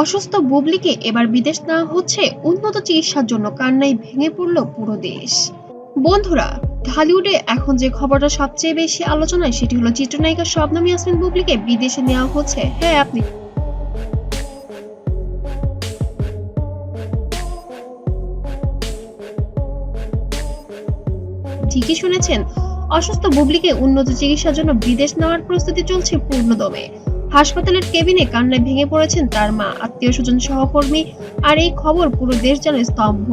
অসুস্থ বুবলিকে এবার বিদেশ নেওয়া হচ্ছে। উন্নত চিকিৎসার জন্য কান্নায় ভেঙে পড়ল পুরো দেশ। বন্ধুরা, ঢালিউডে এখন যে খবরটা সবচেয়ে বেশি আলোচনায় সেটি হলো চিত্রনায়িকা শবনম ইয়াসমিন বুবলিকে বিদেশে নেওয়া হচ্ছে। হ্যাঁ আপনি ঠিকই শুনেছেন, অসুস্থ বুবলিকে উন্নত চিকিৎসার জন্য বিদেশ নেওয়ার প্রস্তুতি চলছে পূর্ণদমে। হাসপাতালের কেবিনে কান্নায় ভেঙে পড়েছেন তার মা, আত্মীয় স্বজন সহকর্মী, আর এই খবর পুরো দেশ যেন স্তম্ভ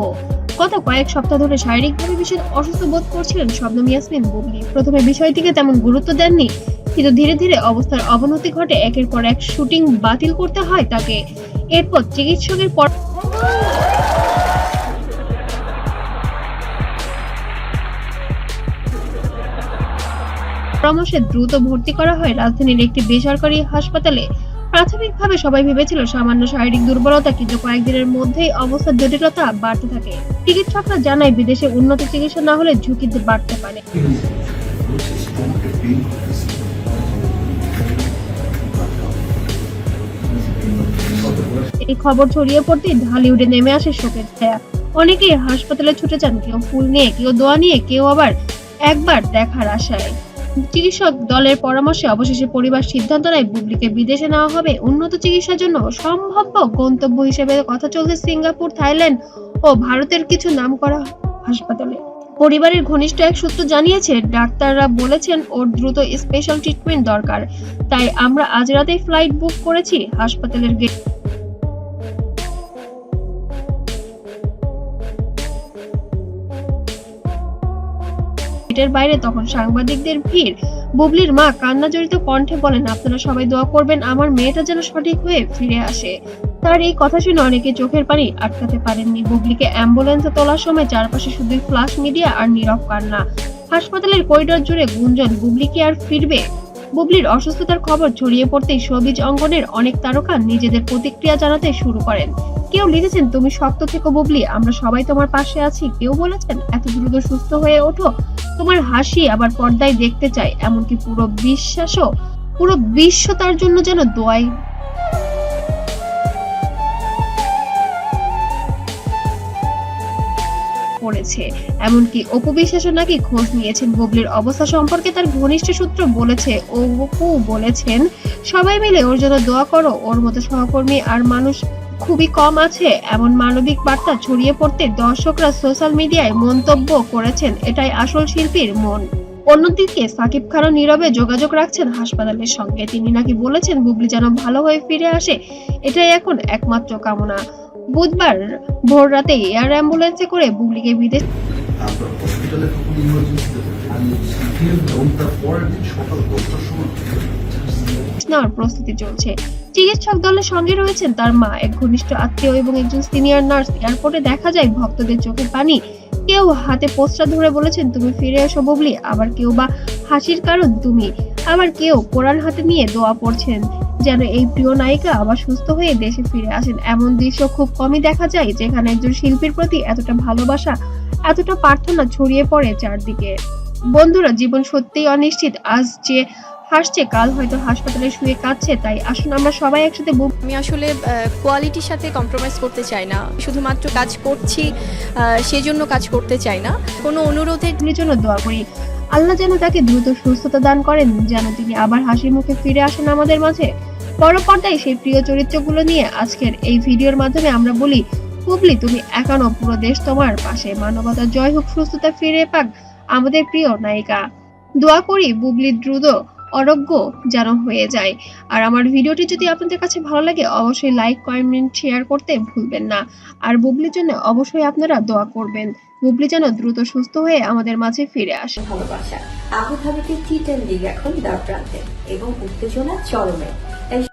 গত কয়েক সপ্তাহ ধরে শারীরিকভাবে ভীষণ অসুস্থ বোধ করছিলেন শবনম ইয়াসমিন বুবলি। প্রথমে বিষয়টিকে তেমন গুরুত্ব দেননি, কিন্তু ধীরে ধীরে অবস্থার অবনতি ঘটে, একের পর এক শুটিং বাতিল করতে হয় তাকে। এরপর চিকিৎসকের পর পরামর্শে দ্রুত ভর্তি করা হয় রাজধানীর একটি বেসরকারি হাসপাতালে। প্রাথমিকভাবে সবাই ভেবেছিল সামান্য শারীরিক দুর্বলতা কিন্তু কয়েকদিনের মধ্যেই অবস্থার জটিলতা বাড়তে থাকে। চিকিৎসকরা জানায়, বিদেশে উন্নত চিকিৎসা না হলে ঝুঁকিতে বাড়তে পারে। এই খবর ছড়িয়ে পড়তেই ঢালিউডে নেমে আসে শোকের ছায়া। অনেকেই হাসপাতালে ছুটে যান, কেউ ফুল নিয়ে, কেউ দোয়া নিয়ে, কেউ আবার একবার দেখার আশায়। চিকিৎসক দলের পরামর্শে অবশেষে পরিবার সিদ্ধান্ত নেয় বুবলিকে বিদেশে নেওয়া হবে। উন্নত চিকিৎসার জন্য সম্ভাব্য গন্তব্য হিসেবে কথা চলছে সিঙ্গাপুর, থাইল্যান্ড ও ভারতের কিছু নামকরা হাসপাতালে। পরিবারের ঘনিষ্ঠ এক সূত্র জানিয়েছে, ডাক্তাররা বলেছেন ওর দ্রুত স্পেশাল ট্রিটমেন্ট দরকার। তাই আমরা আজ রাতেই ফ্লাইট বুক করেছি হাসপাতালের গেট গেটের বাইরে তখন সাংবাদিকদের ভিড়। বুবলির মা কান্না জড়িত কণ্ঠে বলেন, আপনারা সবাই দোয়া করবেন, আমার মেয়েটা যেন সঠিক হয়ে ফিরে আসে। তার এই কথা শুনে অনেকে চোখের পানি আটকাতে পারেননি। বুবলিকে অ্যাম্বুলেন্সে তোলার সময় চারপাশে শুধু ফ্লাশ মিডিয়া আর নীরব কান্না। হাসপাতালের করিডোর জুড়ে গুঞ্জন, বুবলি কি আর ফিরবে? বুবলির অসুস্থতার খবর ছড়িয়ে পড়তেই সবিজ অঙ্গনের অনেক তারকা নিজেদের প্রতিক্রিয়া জানাতে শুরু করেন। কেউ লিখেছেন, তুমি শক্ত থেকো বুবলি, আমরা সবাই তোমার পাশে আছি। কেউ বলেছেন, এত দ্রুত সুস্থ হয়ে ওঠো তোমার হাসি আবার পর্দায় দেখতে চাই এমনকি পুরো বিশ্বাসও, পুরো বিশ্ব তার জন্য যেন দোয়াই। পড়েছে। এমনকি অপু বিশ্বাসও নাকি খোঁজ নিয়েছেন। বুবলির অবস্থা সম্পর্কে তার ঘনিষ্ঠ সূত্র বলেছে ও অপু বলেছেন, সবাই মিলে ওর জন্য দোয়া করো, ওর মতো সহকর্মী আর মানুষ খুবই কম আছে। এমন মানবিক বার্তা ছড়িয়ে পড়তে দর্শকরা সোশ্যাল মিডিয়ায় মন্তব্য করেছেন এটাই আসল শিল্পীর মন। অন্যদিকে সাকিব খানও নীরবে যোগাযোগ রাখছেন হাসপাতালের সঙ্গে। তিনি নাকি বলেছেন বুবলি যেন ভালো হয়ে ফিরে আসে এটাই এখন একমাত্র কামনা। বুধবার ভোর রাতে এয়ার অ্যাম্বুলেন্সে করে বুবলিকে বিদেশ নেওয়ার প্রস্তুতি চলছে। চিকিৎসক দলের সঙ্গে রয়েছেন তার মা, এক ঘনিষ্ঠ আত্মীয় এবং একজন সিনিয়র নার্স। এয়ারপোর্টে দেখা যায় ভক্তদের চোখের পানি। কেউ হাতে পোস্টার ধরে বলেছেন, তুমি ফিরে এসো বুবলি। আবার কেউ বা হাসির কারণ, তুমি। আবার কেউ কোরআন হাতে নিয়ে দোয়া পড়ছেন, যেন এই প্রিয় নায়িকা আবার সুস্থ হয়ে দেশে ফিরে আসেন। এমন দৃশ্য খুব কমই দেখা যায়, যেখানে একজন শিল্পীর প্রতি এতটা ভালোবাসা, এতটা প্রার্থনা ছড়িয়ে পড়ে চারদিকে। বন্ধুরা, জীবন সত্যিই অনিশ্চিত। আজ যে হাসছে কাল হয়তো হাসপাতালে শুয়ে কাঁদছে তাই আসুন আমরা সবাই একসাথে বুক আমি আসলে কোয়ালিটির সাথে কম্প্রোমাইজ করতে চাই না। শুধুমাত্র কাজ করছি সেজন্য কাজ করতে চাই না। কোনো অনুরোধে বুবলির জন্য দোয়া করি। আল্লাহ যেন তাকে দ্রুত সুস্থতা দান করেন যেন তিনি আবার হাসি মুখে ফিরে আসেন আমাদের মাঝে। বড় পর্দায় সেই প্রিয় চরিত্রগুলো নিয়ে আজকের এই ভিডিওর মাধ্যমে আমরা বলি বুবলি তুমি একানো পুরো দেশ তোমার পাশে। মানবতা জয় হোক সুস্থতা ফিরে পাক আমাদের প্রিয় নায়িকা। দোয়া করি বুবলি দ্রুত অরোগ্য যেন হয়ে যায়। আর আমার ভিডিওটি যদি আপনাদের কাছে ভালো লাগে, অবশ্যই লাইক কমেন্ট শেয়ার করতে ভুলবেন না। আর বুবলির জন্য অবশ্যই আপনারা দোয়া করবেন। বুবলি যেন দ্রুত সুস্থ হয়ে আমাদের মাঝে ফিরে আসে। ভালোবাসা। আবু ধাবিতে টি টেন লিগ এখন প্রান্তে এবং উত্তেজনা চরমে। তাই